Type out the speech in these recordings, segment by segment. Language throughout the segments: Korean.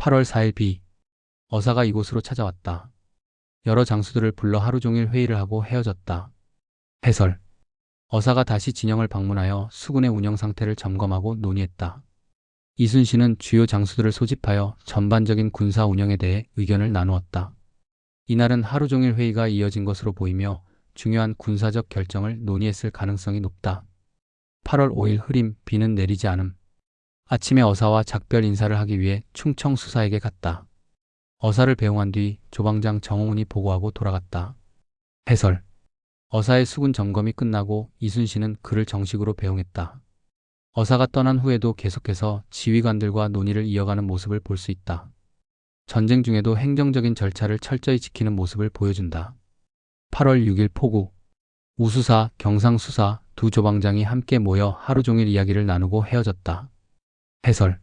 8월 4일 비. 어사가 이곳으로 찾아왔다. 여러 장수들을 불러 하루 종일 회의를 하고 헤어졌다. 해설. 어사가 다시 진영을 방문하여 수군의 운영 상태를 점검하고 논의했다. 이순신은 주요 장수들을 소집하여 전반적인 군사 운영에 대해 의견을 나누었다. 이날은 하루 종일 회의가 이어진 것으로 보이며 중요한 군사적 결정을 논의했을 가능성이 높다. 8월 5일 흐림, 비는 내리지 않음. 아침에 어사와 작별 인사를 하기 위해 충청 수사에게 갔다. 어사를 배웅한 뒤 조방장 정홍훈이 보고하고 돌아갔다. 해설. 어사의 수군 점검이 끝나고 이순신은 그를 정식으로 배웅했다. 어사가 떠난 후에도 계속해서 지휘관들과 논의를 이어가는 모습을 볼 수 있다. 전쟁 중에도 행정적인 절차를 철저히 지키는 모습을 보여준다. 8월 6일 포구. 우수사, 경상수사 두 조방장이 함께 모여 하루 종일 이야기를 나누고 헤어졌다. 해설.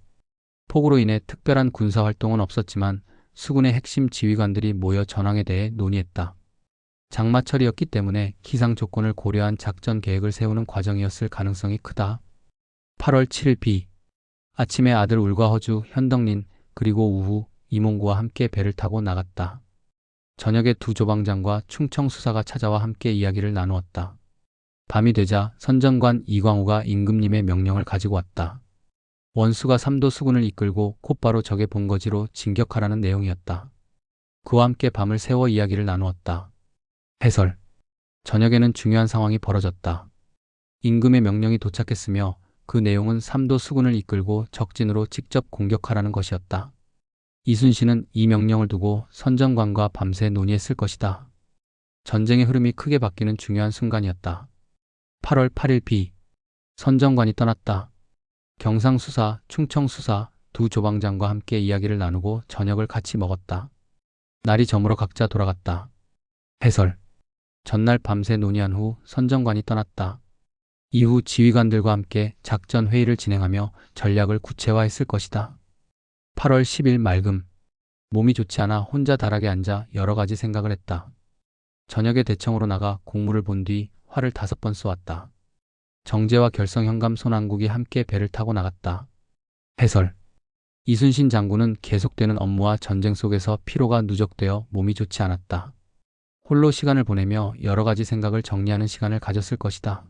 폭우로 인해 특별한 군사 활동은 없었지만 수군의 핵심 지휘관들이 모여 전황에 대해 논의했다. 장마철이었기 때문에 기상 조건을 고려한 작전 계획을 세우는 과정이었을 가능성이 크다. 8월 7일 비. 아침에 아들 울과 허주, 현덕린, 그리고 우후, 이몽구와 함께 배를 타고 나갔다. 저녁에 두 조방장과 충청수사가 찾아와 함께 이야기를 나누었다. 밤이 되자 선정관 이광우가 임금님의 명령을 가지고 왔다. 원수가 삼도 수군을 이끌고 곧바로 적의 본거지로 진격하라는 내용이었다. 그와 함께 밤을 새워 이야기를 나누었다. 해설. 저녁에는 중요한 상황이 벌어졌다. 임금의 명령이 도착했으며 그 내용은 삼도 수군을 이끌고 적진으로 직접 공격하라는 것이었다. 이순신은 이 명령을 두고 선정관과 밤새 논의했을 것이다. 전쟁의 흐름이 크게 바뀌는 중요한 순간이었다. 8월 8일 비. 선정관이 떠났다. 경상수사, 충청수사 두 조방장과 함께 이야기를 나누고 저녁을 같이 먹었다. 날이 저물어 각자 돌아갔다. 해설. 전날 밤새 논의한 후 선정관이 떠났다. 이후 지휘관들과 함께 작전 회의를 진행하며 전략을 구체화했을 것이다. 8월 10일 맑음. 몸이 좋지 않아 혼자 다락에 앉아 여러 가지 생각을 했다. 저녁에 대청으로 나가 공무를 본뒤 활을 다섯 번 쏘았다. 정제와 결성 현감 손안국이 함께 배를 타고 나갔다. 해설. 이순신 장군은 계속되는 업무와 전쟁 속에서 피로가 누적되어 몸이 좋지 않았다. 홀로 시간을 보내며 여러 가지 생각을 정리하는 시간을 가졌을 것이다.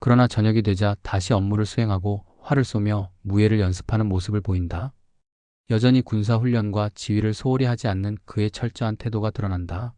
그러나 저녁이 되자 다시 업무를 수행하고 활을 쏘며 무예를 연습하는 모습을 보인다. 여전히 군사 훈련과 지휘를 소홀히 하지 않는 그의 철저한 태도가 드러난다.